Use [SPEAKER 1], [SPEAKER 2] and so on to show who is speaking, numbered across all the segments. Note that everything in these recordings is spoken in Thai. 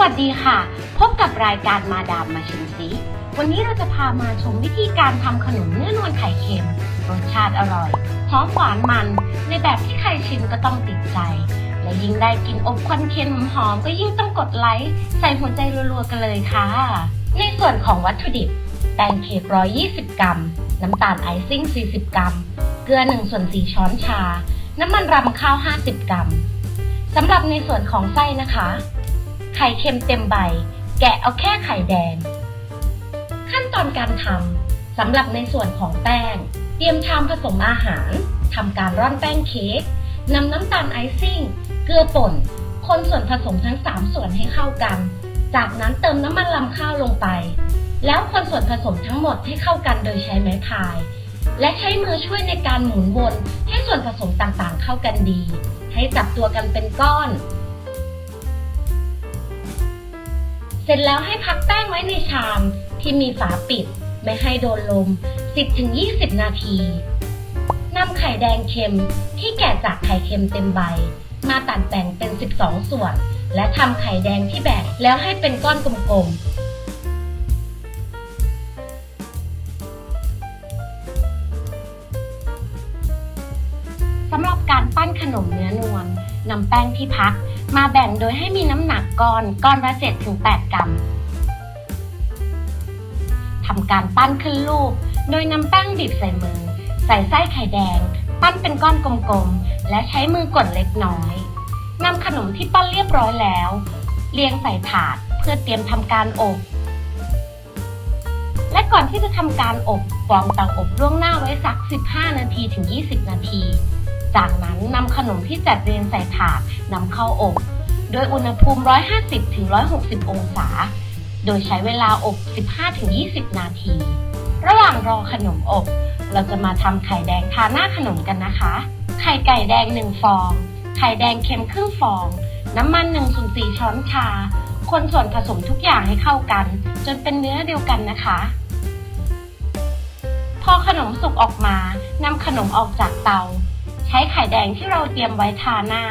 [SPEAKER 1] วัสดีค่ะ พบกับรายการมาดามมาชิมซิวันนี้เราจะพามาชมวิธีการทำขนมเนื้อนวลไข่เค็ม รสชาติอร่อยหอมหวานมัน ในแบบที่ใครชิมก็ต้องติดใจ และยิ่งได้กินอบควันเค็มหอมก็ยิ่งต้องกดไลค์ใส่หัวใจรัวๆกันเลยค่ะ ในส่วนของวัตถุดิบ แป้งเค้ก120 กรัม น้ำตาลไอซิ่ง 40 กรัม เกลือ1ส่วน4ช้อนชา น้ำมันรำข้าว 50 กรัมสำหรับในส่วนของไส้นะคะ ไข่เค็มเต็มใบ แกะเอาแค่ไข่แดง ขั้นตอนการทำสำหรับในส่วนของแป้ง เตรียมชามผสมอาหารทำการร่อนแป้งเค้กนำน้ำตาลไอซิ่ง เกลือป่น คนส่วนผสมทั้ง 3 ส่วนให้เข้ากัน จากนั้นเติมน้ำมันลำข้าวลงไป แล้วคนส่วนผสมทั้งหมดให้เข้ากันโดยใช้ไม้พาย และใช้มือช่วยในการหมุนวน ให้ส่วนผสมต่างๆ เข้ากันดี ให้จับตัวกันเป็นก้อน ร็จแล้วให้พักแป้งไว้ในชามที่มีฝาปิด ไม่ให้โดนลม 10-20 นาทีนำไข่แดงเค็มที่แกะจากไข่เค็มเต็มใบ มาตัดแบ่งเป็น 12 ส่วน และทำไข่แดงที่แบ่งแล้วให้เป็นก้อนกลมๆ สำหรับการปั้นขนมเนื้อนวลนำแป้งที่พัก มาแบ่งโดยให้มีน้ำหนักก้อนก้อนละ7ถึง8กรัมทำการปั้นขึ้นรูป โดยนำแป้งบีบใส่มือ ใส่ไส้ไข่แดง ปั้นเป็นก้อนกลมๆ และใช้มือกดเล็กน้อยนำขนมที่ปั้นเรียบร้อยแล้ว เรียงใส่ถาดเพื่อเตรียมทำการอบ และก่อนที่จะทำการอบกรองเตาอบล่วงหน้าไว้สัก 15 นาทีถึง 20 นาที จากนั้นนำขนมที่จัดเรียงใส่ถาดนำเข้าอบ โดยอุณหภูมิ 150ถึง160 องศา โดยใช้เวลาอบ 15ถึง20 นาที ระหว่างรอขนมอบ เราจะมาทำไข่แดงทาหน้าขนมกันนะคะ ไข่ไก่แดง 1 ฟอง ไข่แดงเค็มครึ่งฟอง น้ำมัน1ส่วน4ช้อนชา คนส่วนผสมทุกอย่างให้เข้ากัน จนเป็นเนื้อเดียวกันนะคะพอขนมสุกออกมา นำขนมออกจากเตา ใช้ไข่แดงที่เราเตรียมไว้ทาหน้า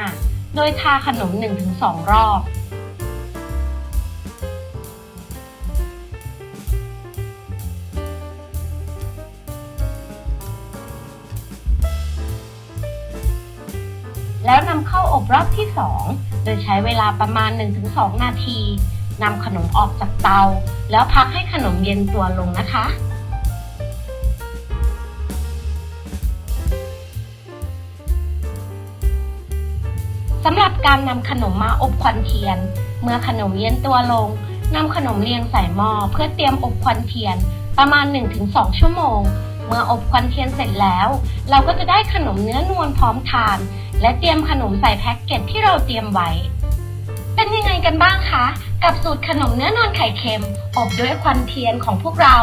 [SPEAKER 1] โดยทาขนม 1-2 รอบ แล้วนำเข้าอบรอบที่ 2 โดยใช้เวลาประมาณ 1-2 นาทีนำขนมออกจากเตา แล้วพักให้ขนมเย็นตัวลงนะคะำหรับการนำขนมมาอบควันเทียน เมื่อขนมเย็นตัวลงนำขนมเรียงใส่หม้อเพื่อเตรียมอบควันเทียนประมาณ 1-2 ชั่วโมง เมื่ออบควันเทียนเสร็จแล้ว เราก็จะได้ขนมเนื้อนวลพร้อมทาน และเตรียมขนมใส่แพ็กเกจที่เราเตรียมไว้ เป็นยังไงกันบ้างคะ กับสูตรขนมเนื้อนวลไข่เค็ม อบด้วยควันเทียนของพวกเรา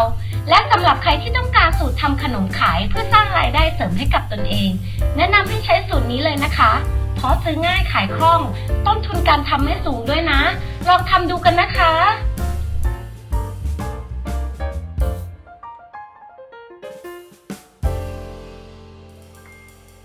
[SPEAKER 1] และสำหรับใครที่ต้องการสูตรทำขนมขายเพื่อสร้างรายได้เสริมให้กับตนเอง แนะนำให้ใช้สูตรนี้เลยนะคะ เพราะซื้อง่ายขายคล่อง ต้นทุนการทำไม่สูงด้วยนะ ลองทำดูกันนะคะ